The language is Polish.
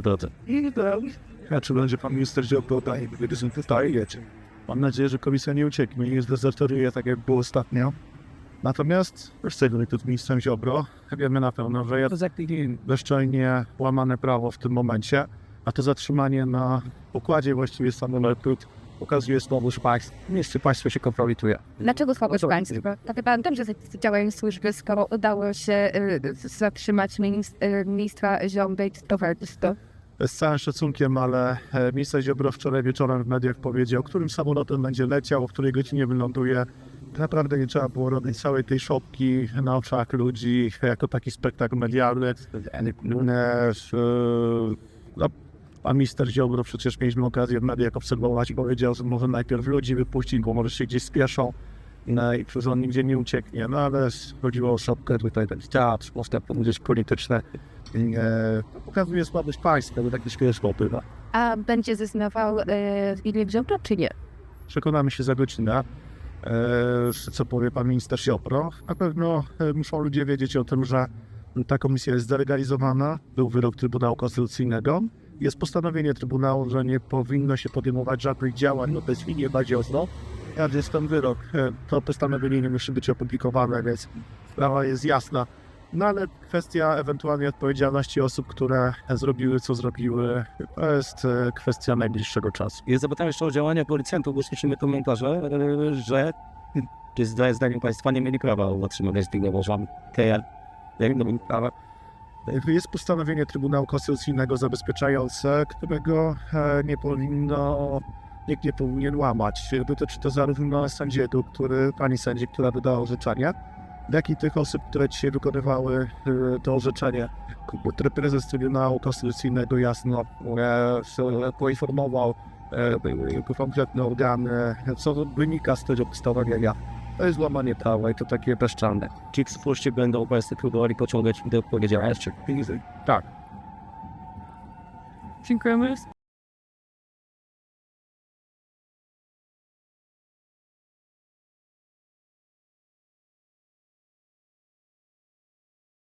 drodze. I ja, czy będzie pan minister Ziobro daje wydaje Mam nadzieję, że komisja nie ucieknie i nie zdezerteruje tak jak było ostatnio. Natomiast już chcę tu z ministrem Ziobro. Wiemy na pewno, że jest bezczelnie łamane prawo w tym momencie, a to zatrzymanie na układzie właściwie samolotu pokazuje słabość państw. Miejsce państwo się kompromituje. Dlaczego słabość No państwa? Tak pan dobrze działają służby, skoro udało się y, zatrzymać y, ministra Ziobry i to Z całym szacunkiem, ale e, minister Ziobro wczoraj wieczorem w mediach powiedział, którym samolotem będzie leciał, o której godzinie wyląduje. Naprawdę nie trzeba było robić całej tej szopki na oczach ludzi jako taki spektakl medialny. E, e, no, Pan minister Ziobro przecież mieliśmy okazję w mediach obserwować powiedział, że może najpierw ludzi wypuścić, bo może się gdzieś spieszą no, i przecież on nigdzie nie ucieknie. No ale chodziło o szopkę, tutaj ten teatr, można powiedzieć polityczne. E, pokazuje słabość państwa, bo tak śmieszno bywa. A będzie zeznawał Zbigniew Ziobro, czy nie? Przekonamy się za godzinę, e, co powie pan minister Ziobro. Na pewno e, muszą ludzie wiedzieć o tym, że ta komisja jest zdelegalizowana. Był wyrok Trybunału Konstytucyjnego. Jest postanowienie Trybunału, że nie powinno się podejmować żadnych działań, no jest linie bardziej ostro. Ja jest ten wyrok, e, to postanowienie nie musi być opublikowane, więc sprawa jest jasna. No ale kwestia ewentualnej odpowiedzialności osób, które zrobiły, co zrobiły, to jest e, kwestia najbliższego czasu. Ja zapytałem jeszcze o działania policjantów, bo słyszymy komentarze, e, że czy zda- zdaniem państwa nie mieli prawa zatrzymać Zbigniewa Żankę. Jak to prawa? Jest postanowienie Trybunału Konstytucyjnego zabezpieczające, którego e, nie powinno, nikt nie powinien łamać. Dotyczy to zarówno sędziego, który, pani sędzi, która wydała orzeczenie, jak i tych osób, które dzisiaj wykonywały e, to orzeczenie, prezes Trybunału Konstytucyjnego jasno e, poinformował konkretne organy, co wynika z tego postanowienia. To jest łamanie prawa i to takie bezczalne. Czy w przyszłości będą państwo próbowali pociągać do odpowiedzialności? Tak. Dziękujemy.